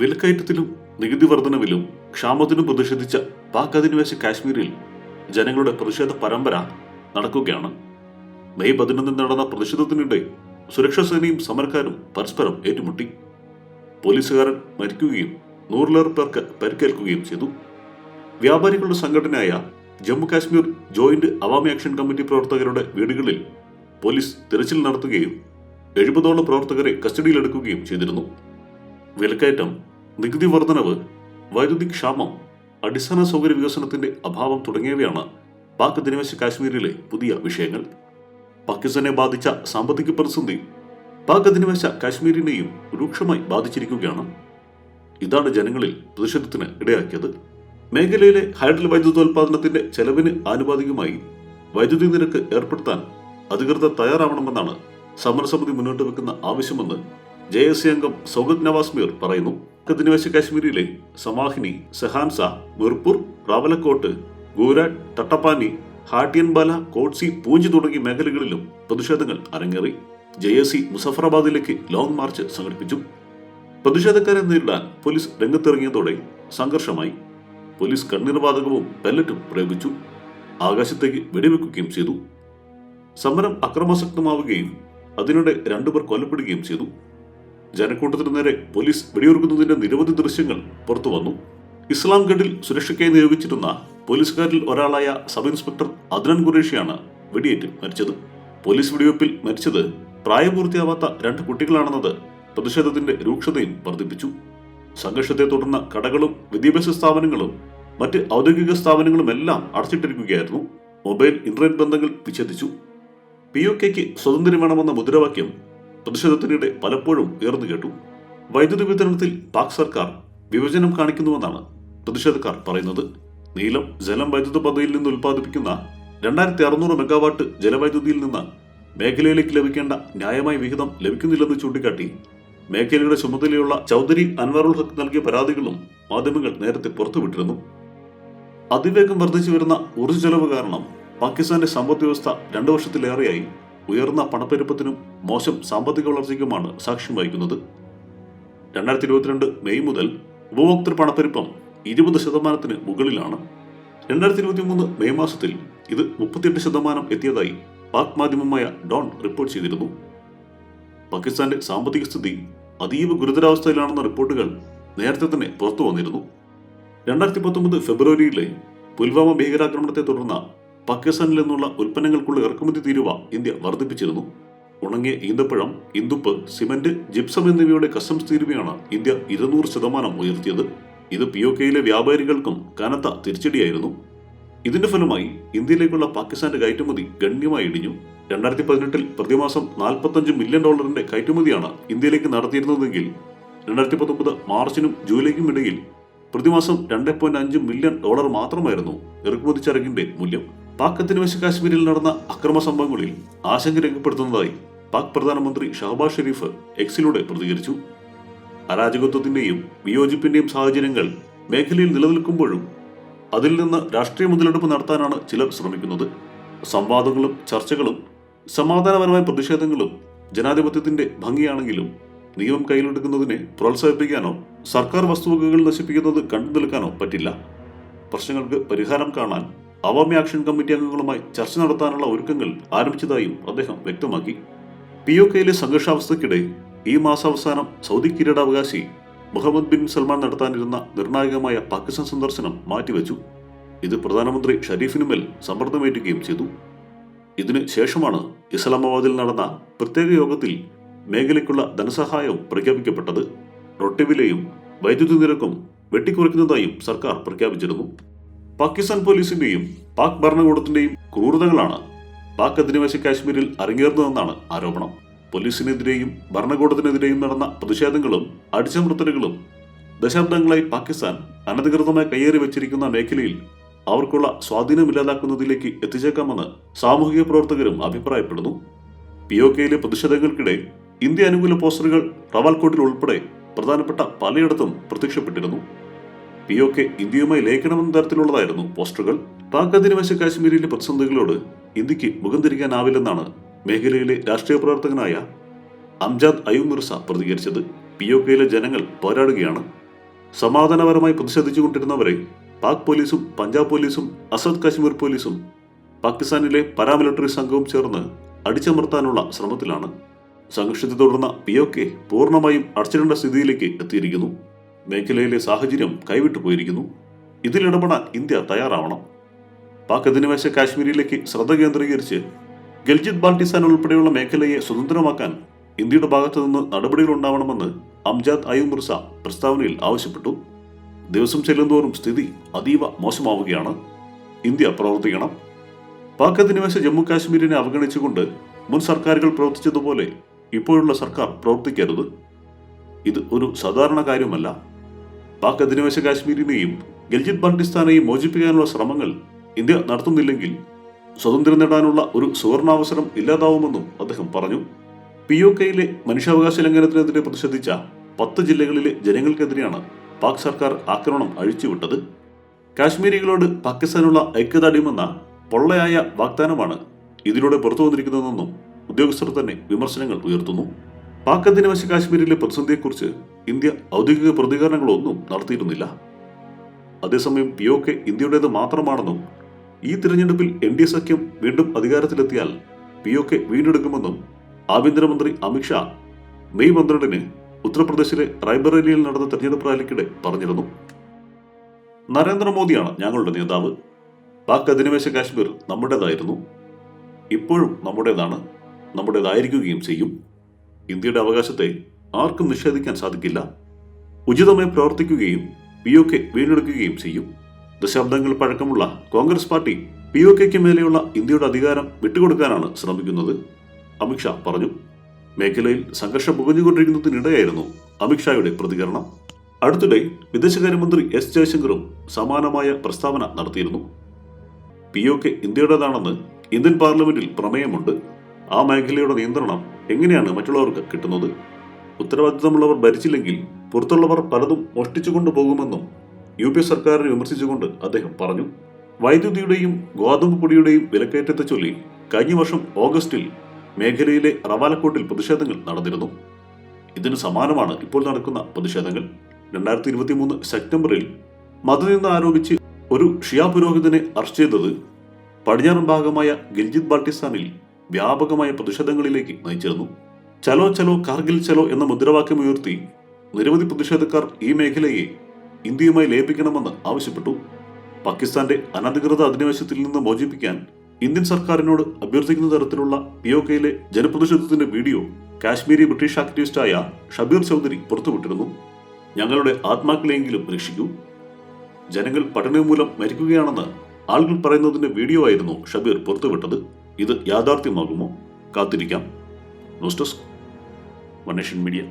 വിലക്കയറ്റത്തിലും നികുതി വർധനവിലും ക്ഷാമത്തിനും പ്രതിഷേധിച്ച പാക് അധിനിവേശ കാശ്മീരിൽ ജനങ്ങളുടെ പ്രതിഷേധ പരമ്പര നടക്കുകയാണ്. മെയ് പതിനൊന്നിന് നടന്ന പ്രതിഷേധത്തിനിടെ സുരക്ഷാ സേനയും സമരക്കാരും പരസ്പരം ഏറ്റുമുട്ടി. പോലീസുകാരൻ മരിക്കുകയും നൂറിലേറെ പേർക്ക് പരിക്കേൽക്കുകയും ചെയ്തു. വ്യാപാരികളുടെ സംഘടനയായ Jammu Kashmir joint Awami action committee പ്രവർത്തകരുടെ വീടുകളിൽ പോലീസ് തിരച്ചിൽ നടത്തുകയും എഴുപതോളം പ്രവർത്തകരെ കസ്റ്റഡിയിലെടുക്കുകയും ചെയ്തിരുന്നു. വിലക്കയറ്റം നികുതി വർധനവ് വൈദ്യുതി ക്ഷാമം അടിസ്ഥാന സൗകര്യ വികസനത്തിന്റെ അഭാവം തുടങ്ങിയവയാണ് പാക് അധിനിവേശ കാശ്മീരിലെ പുതിയ വിഷയങ്ങൾ. പാകിസ്ഥാനെ ബാധിച്ച സാമ്പത്തിക പ്രതിസന്ധി പാക് അധിനിവേശ കാശ്മീരിനെയും രൂക്ഷമായി ബാധിച്ചിരിക്കുകയാണ്. ഇതാണ് ജനങ്ങളിൽ പ്രതിഷേധത്തിന് ഇടയാക്കിയത്. മേഖലയിലെ ഹൈഡൽ വൈദ്യുതോൽപാദനത്തിന്റെ ചെലവിന് ആനുപാതികമായി വൈദ്യുതി നിരക്ക് ഏർപ്പെടുത്താൻ അധികൃതർ തയ്യാറാവണമെന്നാണ് സമരസമിതി മുന്നോട്ട് വെക്കുന്ന ആവശ്യമെന്ന് ജെ എസ് സി അംഗം സൗഗത് നവാസ് മീർ പറയുന്നു അധിനിവേശ കാശ്മീരിലെ സമാഹിനി സെഹാൻസ മിർപൂർ റാവലക്കോട്ട് ഗൂരാട്ട് തട്ടപ്പാനി ഹാട്ടിയൻബാല കോട്സി പൂഞ്ച് തുടങ്ങിയ മേഖലകളിലും പ്രതിഷേധങ്ങൾ അരങ്ങേറി. ജെ എസ് സി മുസഫറാബാദിലേക്ക് ലോങ് മാർച്ച് സംഘടിപ്പിച്ചു. പ്രതിഷേധക്കാരെ നേരിടാൻ പോലീസ് രംഗത്തിറങ്ങിയതോടെ സംഘർഷമായി. പോലീസ് കണ്ണീർവാതകവും പെല്ലറ്റും പ്രയോഗിച്ചു. ആകാശത്തേക്ക് വെടിവെക്കുകയും ചെയ്തു. സമരം അക്രമാസക്തമാവുകയും അതിനിടെ രണ്ടുപേർ കൊല്ലപ്പെടുകയും ചെയ്തു. ജനക്കൂട്ടത്തിനു നേരെ പോലീസ് വെടിയുറുക്കുന്നതിന്റെ നിരവധി ദൃശ്യങ്ങൾ പുറത്തു വന്നു. ഇസ്ലാംഗഡിൽ സുരക്ഷയ്ക്കായി നിയോഗിച്ചിരുന്ന പോലീസുകാരിൽ ഒരാളായ സബ് ഇൻസ്പെക്ടർ അദ്നൻ ഖുറേഷിയാണ് വെടിയേറ്റ് മരിച്ചത്. പോലീസ് വെടിവെപ്പിൽ മരിച്ചത് പ്രായപൂർത്തിയാവാത്ത രണ്ട് കുട്ടികളാണെന്നത് പ്രതിഷേധത്തിന്റെ രൂക്ഷതയും വർദ്ധിപ്പിച്ചു. സംഘർഷത്തെ തുടർന്ന് കടകളും വിദ്യാഭ്യാസ സ്ഥാപനങ്ങളും മറ്റ് ഔദ്യോഗിക സ്ഥാപനങ്ങളുമെല്ലാം അടച്ചിട്ടിരിക്കുകയായിരുന്നു. മൊബൈൽ ഇന്റർനെറ്റ് ബന്ധങ്ങൾ വിച്ഛേദിച്ചു. പി ഒ കെക്ക് സ്വാതന്ത്ര്യം വേണമെന്ന മുദ്രാവാക്യം പ്രതിഷേധത്തിനിടെ പലപ്പോഴും ഉയർന്നു കേട്ടു. വൈദ്യുതി വിതരണത്തിൽ പാക് സർക്കാർ വിഭജനം കാണിക്കുന്നുവെന്നാണ് പ്രതിഷേധക്കാർ പറയുന്നത്. നീലം ജലം വൈദ്യുത പദ്ധതിയിൽ നിന്ന് ഉൽപ്പാദിപ്പിക്കുന്ന രണ്ടായിരത്തി അറുന്നൂറ് മെഗാവാട്ട് ജലവൈദ്യുതിയിൽ നിന്ന് മേഖലയിലേക്ക് ലഭിക്കേണ്ട ന്യായമായ വിഹിതം ലഭിക്കുന്നില്ലെന്ന് ചൂണ്ടിക്കാട്ടി മേഖലയുടെ ചുമതലയുള്ള ചൗധരി അൻവറുൽ ഹക്ക് നൽകിയ പരാതികളും മാധ്യമങ്ങൾ നേരത്തെ പുറത്തുവിട്ടിരുന്നു. അതിവേഗം വർദ്ധിച്ചു വരുന്ന ഊർജ ചെലവ് കാരണം പാകിസ്ഥാന്റെ സമ്പദ് വ്യവസ്ഥ രണ്ടു വർഷത്തിലേറെയായി. ഉയർന്ന പണപ്പെരുപ്പത്തിനും മോശം സാമ്പത്തിക വളർച്ചയ്ക്കുമാണ് സാക്ഷ്യം വഹിക്കുന്നത്. രണ്ടായിരത്തി ഇരുപത്തിരണ്ട് മെയ് മുതൽ ഉപഭോക്തൃ പണപ്പെരുപ്പം ഇരുപത് ശതമാനത്തിന് മുകളിലാണ്. രണ്ടായിരത്തി ഇരുപത്തി മൂന്ന് മെയ് മാസത്തിൽ ഇത് മുപ്പത്തിയെട്ട് ശതമാനം എത്തിയതായി പാക് മാധ്യമമായ ഡോൺ റിപ്പോർട്ട് ചെയ്തിരുന്നു. പാകിസ്ഥാന്റെ സാമ്പത്തിക സ്ഥിതി അതീവ ഗുരുതരാവസ്ഥയിലാണെന്ന റിപ്പോർട്ടുകൾ നേരത്തെ തന്നെ പുറത്തു വന്നിരുന്നു. രണ്ടായിരത്തി പത്തൊമ്പത് ഫെബ്രുവരിയിലെ പുൽവാമ ഭീകരാക്രമണത്തെ തുടർന്ന് പാകിസ്ഥാനിൽ നിന്നുള്ള ഉൽപ്പന്നങ്ങൾക്കുള്ള ഇറക്കുമതി തീരുവ ഇന്ത്യ വർദ്ധിപ്പിച്ചിരുന്നു. ഉണങ്ങിയ ഈന്തപ്പഴം ഇന്ദുപ്പ് സിമന്റ് ജിപ്സം എന്നിവയുടെ കസ്റ്റംസ് തീരുവയാണ് ഇന്ത്യ ഇരുന്നൂറ് ശതമാനം ഉയർത്തിയത്. ഇത് പി ഒ കെയിലെ വ്യാപാരികൾക്കും കനത്ത തിരിച്ചടിയായിരുന്നു. ഇതിന്റെ ഫലമായി ഇന്ത്യയിലേക്കുള്ള പാകിസ്ഥാന്റെ കയറ്റുമതി ഗണ്യമായി ഇടിഞ്ഞു. രണ്ടായിരത്തി പതിനെട്ടിൽ പ്രതിമാസം നാൽപ്പത്തഞ്ച് മില്യൺ ഡോളറിന്റെ കയറ്റുമതിയാണ് ഇന്ത്യയിലേക്ക് നടത്തിയിരുന്നതെങ്കിൽ രണ്ടായിരത്തി പത്തൊമ്പത് മാർച്ചിനും ജൂലൈക്കും ഇടയിൽ പ്രതിമാസം രണ്ട് മില്യൺ ഡോളർ മാത്രമായിരുന്നു ഇറക്കുമതി ചരക്കിന്റെ മൂല്യം. പാക് അധിനിവേശ കാശ്മീരിൽ നടന്ന അക്രമ സംഭവങ്ങളിൽ ആശങ്ക രേഖപ്പെടുത്തുന്നതായി പാക് പ്രധാനമന്ത്രി ഷഹബാസ് ഷെരീഫ് എക്സിലൂടെ പ്രതികരിച്ചു. അരാജകത്വത്തിന്റെയും വിയോജിപ്പിന്റെയും സാഹചര്യങ്ങൾ മേഖലയിൽ നിലനിൽക്കുമ്പോഴും അതിൽ നിന്ന് രാഷ്ട്രീയ മുതലെടുപ്പ് നടത്താനാണ് ചിലർ ശ്രമിക്കുന്നത്. സംവാദങ്ങളും ചർച്ചകളും സമാധാനപരമായ പ്രതിഷേധങ്ങളും ജനാധിപത്യത്തിന്റെ ഭംഗിയാണെങ്കിലും നിയമം കയ്യിലെടുക്കുന്നതിനെ പ്രോത്സാഹിപ്പിക്കാനോ സർക്കാർ വസ്തുവകകൾ നശിപ്പിക്കുന്നത് കണ്ടു നിൽക്കാനോ പറ്റില്ല. പ്രശ്നങ്ങൾക്ക് പരിഹാരം കാണാൻ അവാമി ആക്ഷൻ കമ്മിറ്റി അംഗങ്ങളുമായി ചർച്ച നടത്താനുള്ള ഒരുക്കങ്ങൾ ആരംഭിച്ചതായും അദ്ദേഹം വ്യക്തമാക്കി. പി ഒ കെയിലെ സംഘർഷാവസ്ഥയ്ക്കിടെ ഈ മാസാവസാനം സൗദി കിരീടാവകാശി മുഹമ്മദ് ബിൻ സൽമാൻ നടത്താനിരുന്ന നിർണായകമായ പാകിസ്ഥാൻ സന്ദർശനം മാറ്റിവെച്ചു. ഇത് പ്രധാനമന്ത്രി ഷരീഫിനുമേൽ സമ്മർദ്ദമേറ്റുകയും ചെയ്തു. ഇതിനു ശേഷമാണ് ഇസ്ലാമാബാദിൽ നടന്ന പ്രത്യേക യോഗത്തിൽ മേഖലയ്ക്കുള്ള ധനസഹായവും പ്രഖ്യാപിക്കപ്പെട്ടത്. റൊട്ടിവിലയും വൈദ്യുതി നിരക്കും വെട്ടിക്കുറയ്ക്കുന്നതായും സർക്കാർ പ്രഖ്യാപിച്ചിരുന്നു. പാകിസ്ഥാൻ പോലീസിന്റെയും പാക് ഭരണകൂടത്തിന്റെയും ക്രൂരതകളാണ് പാക് അധിനിവേശ കാശ്മീരിൽ അരങ്ങേറുന്നതെന്നാണ് ആരോപണം. പോലീസിനെതിരെയും ഭരണകൂടത്തിനെതിരെയും നടന്ന പ്രതിഷേധങ്ങളും അടിച്ചമർത്തലുകളും ദശാബ്ദങ്ങളായി പാകിസ്ഥാൻ അനധികൃതമായി കയ്യേറി വെച്ചിരിക്കുന്ന മേഖലയിൽ അവർക്കുള്ള സ്വാധീനമില്ലാതാക്കുന്നതിലേക്ക് എത്തിച്ചേക്കാമെന്ന് സാമൂഹിക പ്രവർത്തകരും അഭിപ്രായപ്പെടുന്നു. പി ഒ കെയിലെ പ്രതിഷേധങ്ങൾക്കിടെ ഇന്ത്യ അനുകൂല പോസ്റ്ററുകൾ റവാൽകോട്ടിൽ ഉൾപ്പെടെ പ്രധാനപ്പെട്ട പലയിടത്തും പ്രത്യക്ഷപ്പെട്ടിരുന്നു. പി ഒ കെ ഇന്ത്യയുമായി ലയിക്കണമെന്ന തരത്തിലുള്ളതായിരുന്നു പോസ്റ്ററുകൾ. പാക് അധിനിവേശ കാശ്മീരിലെ പ്രതിസന്ധികളോട് ഇന്ത്യയ്ക്ക് മുഖം തിരിക്കാനാവില്ലെന്നാണ് മേഖലയിലെ രാഷ്ട്രീയ പ്രവർത്തകനായ അംജാദ് അയൂബ് മിർസ പ്രതികരിച്ചത്. പി ഒ കെയിലെ ജനങ്ങൾ പോരാടുകയാണ്. സമാധാനപരമായി പ്രതിഷേധിച്ചുകൊണ്ടിരുന്നവരെ പാക് പോലീസും പഞ്ചാബ് പോലീസും അസദ് കാശ്മീർ പോലീസും പാകിസ്ഥാനിലെ പാരാമിലിറ്ററി സംഘവും ചേർന്ന് അടിച്ചമർത്താനുള്ള ശ്രമത്തിലാണ്. സംഘർഷത്തെ തുടർന്ന് പി ഒ കെ പൂർണമായും അടച്ചിടേണ്ട സ്ഥിതിയിലേക്ക് എത്തിയിരിക്കുന്നു. മേഖലയിലെ സാഹചര്യം കൈവിട്ടു പോയിരിക്കുന്നു. ഇതിലിടപെടാൻ ഇന്ത്യ തയ്യാറാവണം. പാക് അധിനിവേശ കാശ്മീരിലേക്ക് ശ്രദ്ധ കേന്ദ്രീകരിച്ച് ഗൽജിത് ബാൾട്ടിസ്ഥാൻ ഉൾപ്പെടെയുള്ള മേഖലയെ സ്വതന്ത്രമാക്കാൻ ഇന്ത്യയുടെ ഭാഗത്തു നിന്ന് നടപടികൾ ഉണ്ടാവണമെന്ന് അംജാദ് മിർസ പ്രസ്താവനയിൽ ആവശ്യപ്പെട്ടു. ദിവസം ചെല്ലുന്തോറും സ്ഥിതി അതീവ മോശമാവുകയാണ്. ഇന്ത്യ പ്രവർത്തിക്കണം. പാക് അധിനിവേശ ജമ്മു കാശ്മീരിനെ അവഗണിച്ചുകൊണ്ട് മുൻ സർക്കാരുകൾ പ്രവർത്തിച്ചതുപോലെ ഇപ്പോഴുള്ള സർക്കാർ പ്രവർത്തിക്കരുത്. ഇത് ഒരു സാധാരണ കാര്യമല്ല. പാക് അധിനിവേശ കാശ്മീരിനെയും ഗൽജിത് ബാൾട്ടിസ്ഥാനെയും മോചിപ്പിക്കാനുള്ള ശ്രമങ്ങൾ ഇന്ത്യ നടത്തുന്നില്ലെങ്കിൽ സ്വാതന്ത്ര്യം നേടാനുള്ള ഒരു സുവർണാവസരം ഇല്ലാതാവുമെന്നും അദ്ദേഹം പറഞ്ഞു. പി ഒ കെയിലെ മനുഷ്യാവകാശ ലംഘനത്തിനെതിരെ പ്രതിഷേധിച്ച പത്ത് ജില്ലകളിലെ ജനങ്ങൾക്കെതിരെയാണ് പാക് സർക്കാർ ആക്രമണം അഴിച്ചുവിട്ടത്. കാശ്മീരികളോട് പാകിസ്ഥാനുള്ള ഐക്യദാർഢ്യമെന്ന പൊള്ളയായ വാഗ്ദാനമാണ് ഇതിലൂടെ പുറത്തു വന്നിരിക്കുന്നതെന്നും ഉദ്യോഗസ്ഥർ തന്നെ വിമർശനങ്ങൾ ഉയർത്തുന്നു. പാക് അധിനിവേശ കാശ്മീരിലെ പ്രതിസന്ധിയെക്കുറിച്ച് ഇന്ത്യ ഔദ്യോഗിക പ്രതികരണങ്ങളൊന്നും നടത്തിയിരുന്നില്ല. അതേസമയം പി ഒ കെ ഇന്ത്യയുടേത് മാത്രമാണെന്നും ഈ തിരഞ്ഞെടുപ്പിൽ എൻ ഡി എ സഖ്യം വീണ്ടും അധികാരത്തിലെത്തിയാൽ പി ഒ കെ വീണ്ടെടുക്കുമെന്നും ആഭ്യന്തരമന്ത്രി അമിത്ഷാ മെയ് പന്ത്രണ്ടിന് ഉത്തർപ്രദേശിലെ റായ്ബറേലിയിൽ നടന്ന തെരഞ്ഞെടുപ്പ് റാലിക്കിടെ പറഞ്ഞിരുന്നു. നരേന്ദ്രമോദിയാണ് ഞങ്ങളുടെ നേതാവ്. പാക് അധിനിവേശ കാശ്മീർ നമ്മുടേതായിരുന്നു. ഇപ്പോഴും നമ്മുടേതാണ് നമ്മുടേതായിരിക്കുകയും ചെയ്യും. ഇന്ത്യയുടെ അവകാശത്തെ ആർക്കും നിഷേധിക്കാൻ സാധിക്കില്ല. ഉചിതമായി പ്രവർത്തിക്കുകയും പി ഒ കെ വീണ്ടെടുക്കുകയും ചെയ്യും. ദശാബ്ദങ്ങൾ പഴക്കമുള്ള കോൺഗ്രസ് പാർട്ടി പി ഒ കെക്ക് മേലെയുള്ള ഇന്ത്യയുടെ അധികാരം വിട്ടുകൊടുക്കാനാണ് ശ്രമിക്കുന്നത്. അമിത്ഷാ പറഞ്ഞു. മേഖലയിൽ സംഘർഷം പുകഞ്ഞുകൊണ്ടിരിക്കുന്നതിനിടെയായിരുന്നു അമിത്ഷായുടെ പ്രതികരണം. അടുത്തിടെ വിദേശകാര്യമന്ത്രി എസ് ജയശങ്കറും സമാനമായ പ്രസ്താവന നടത്തിയിരുന്നു. പി ഒ കെ ഇന്ത്യയുടേതാണെന്ന് ഇന്ത്യൻ പാർലമെന്റിൽ പ്രമേയമുണ്ട്. ആ മേഖലയുടെ നിയന്ത്രണം എങ്ങനെയാണ് മറ്റുള്ളവർക്ക് കിട്ടുന്നത്? ഉത്തരവാദിത്തമുള്ളവർ ഭരിച്ചില്ലെങ്കിൽ പുറത്തുള്ളവർ പലതും മോഷ്ടിച്ചുകൊണ്ട് പോകുമെന്നും യു പി സർക്കാരിനെ വിമർശിച്ചുകൊണ്ട് അദ്ദേഹം പറഞ്ഞു. വൈദ്യുതിയുടെയും ഗോതമ്പ് പൊടിയുടെയും വിലക്കയറ്റത്തെ ചൊല്ലി കഴിഞ്ഞ വർഷം ഓഗസ്റ്റിൽ മേഖലയിലെ റവാലക്കോട്ടിൽ പ്രതിഷേധങ്ങൾ നടന്നിരുന്നു. ഇതിന് സമാനമാണ് ഇപ്പോൾ നടക്കുന്ന പ്രതിഷേധങ്ങൾ. രണ്ടായിരത്തി ഇരുപത്തി മൂന്ന് സെപ്റ്റംബറിൽ മതനിന്ന് ആരോപിച്ച് ഒരു ഷിയാ പുരോഹിതനെ അറസ്റ്റ് ചെയ്തത് പടിഞ്ഞാറൻ ഭാഗമായ ഗിൽജിത് ബാൾട്ടിസ്ഥാനിൽ വ്യാപകമായ പ്രതിഷേധങ്ങളിലേക്ക് നയിച്ചിരുന്നു. ചലോ ചലോ കാർഗിൽ ചലോ എന്ന മുദ്രാവാക്യം ഉയർത്തി നിരവധി പ്രതിഷേധക്കാർ ഈ മേഖലയെ ഇന്ത്യയുമായി ലയിപ്പിക്കണമെന്ന് ആവശ്യപ്പെട്ടു. പാകിസ്ഥാന്റെ അനധികൃത അധിനിവേശത്തിൽ നിന്ന് മോചിപ്പിക്കാൻ ഇന്ത്യൻ സർക്കാരിനോട് അഭ്യർത്ഥിക്കുന്ന തരത്തിലുള്ള പി ഒ കെയിലെ ജനപ്രതിഷേധത്തിന്റെ വീഡിയോ കാശ്മീരി ബ്രിട്ടീഷ് ആക്ടിവിസ്റ്റായ ഷബീർ ചൗധരി പുറത്തുവിട്ടിരുന്നു. ഞങ്ങളുടെ ആത്മാക്കളെയെങ്കിലും രക്ഷിക്കൂ. ജനങ്ങൾ പട്ടിണി മൂലം മരിക്കുകയാണെന്ന് ആളുകൾ പറയുന്നതിന്റെ വീഡിയോ ആയിരുന്നു ഷബീർ പുറത്തുവിട്ടത്. ഇത് യാഥാർത്ഥ്യമാകുമോ? കാത്തിരിക്കാം. news desk one nation media